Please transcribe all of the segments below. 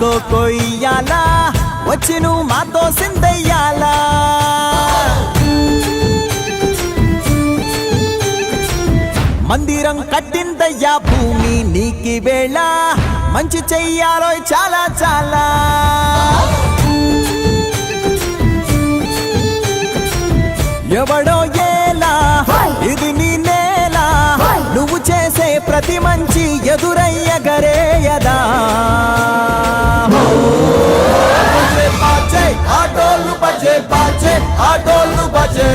మాతో కొయ్యాలా? వచ్చి నువ్వు మాతో సిందయ్యాలా? మందిరం కట్టిందయ్యా భూమి నీకి వేళ. మంచి చెయ్యాలో చాలా చాలా. ఎవడో చేసే ప్రతి మంచి ఎదురయ్య గరేయదా ఆటోలు బజే బాజే ఆటోలు బజే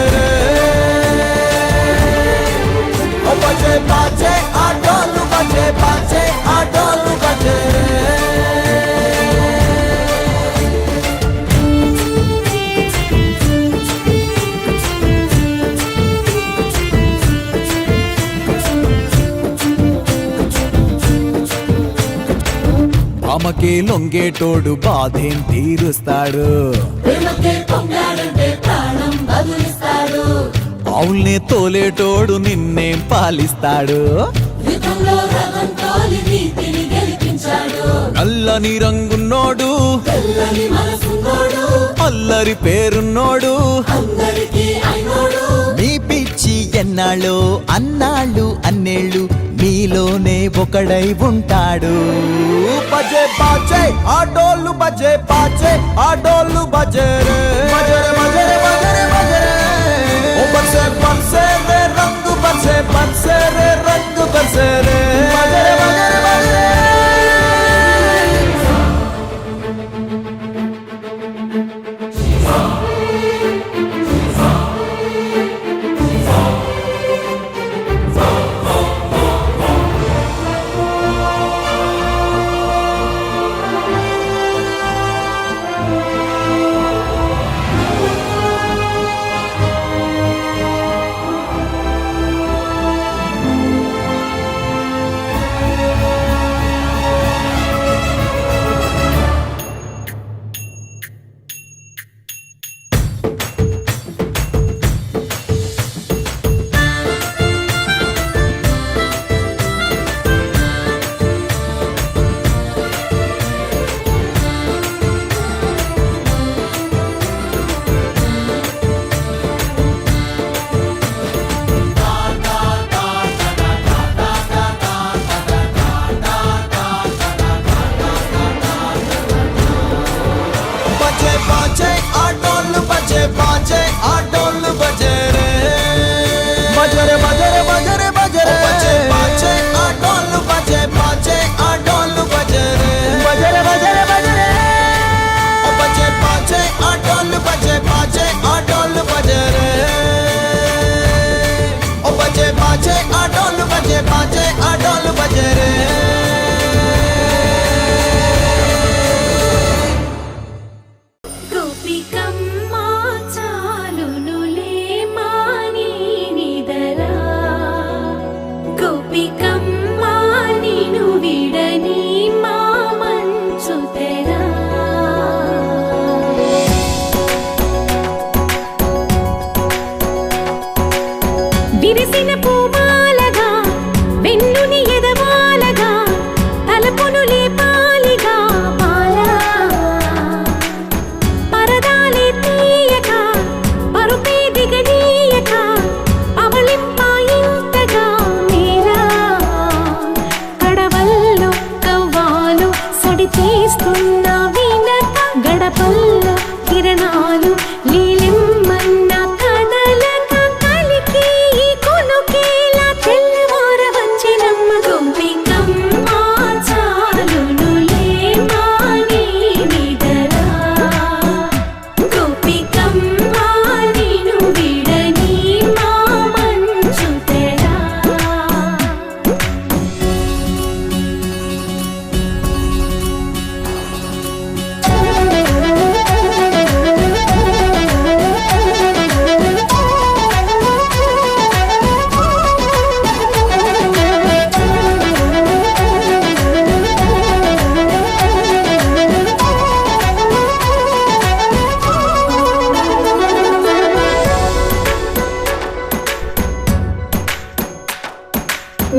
అమ్మకి లొంగేటోడు బాధేం తీరుస్తాడు. ప్రేమకే అవుల్ని తోలేటోడు నిన్నేం పాలిస్తాడు. నల్లని రంగున్నోడు. అల్లరి పేరున్నోడు. మీ పిచ్చి ఎన్నాళ్ళు అన్నాళ్ళు అన్నేళ్ళు నీలోనే ఒకడై ఉంటాడు. బజే బాజే ఆటోళ్ళు బజే బాజే ఆటోళ్ళు బజే రే. బజరే బజరే బజరే బజరే ఓ బజే బజే రే రంగు బజే బజే రే రంగు బజే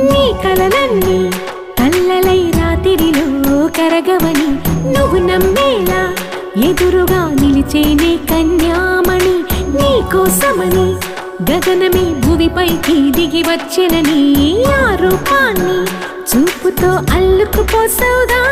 నీ కలలన్నీ కల్లలై రాత్రిలో కరగవని నువ్వు నమ్మేలా ఎదురుగా నిలిచేనే కన్యామణి నీ కోసమని గగనమే భూమిపైకి దిగి వచ్చిన నీ ఆ రూపాన్ని చూపుతో అల్లుకుపోసౌదా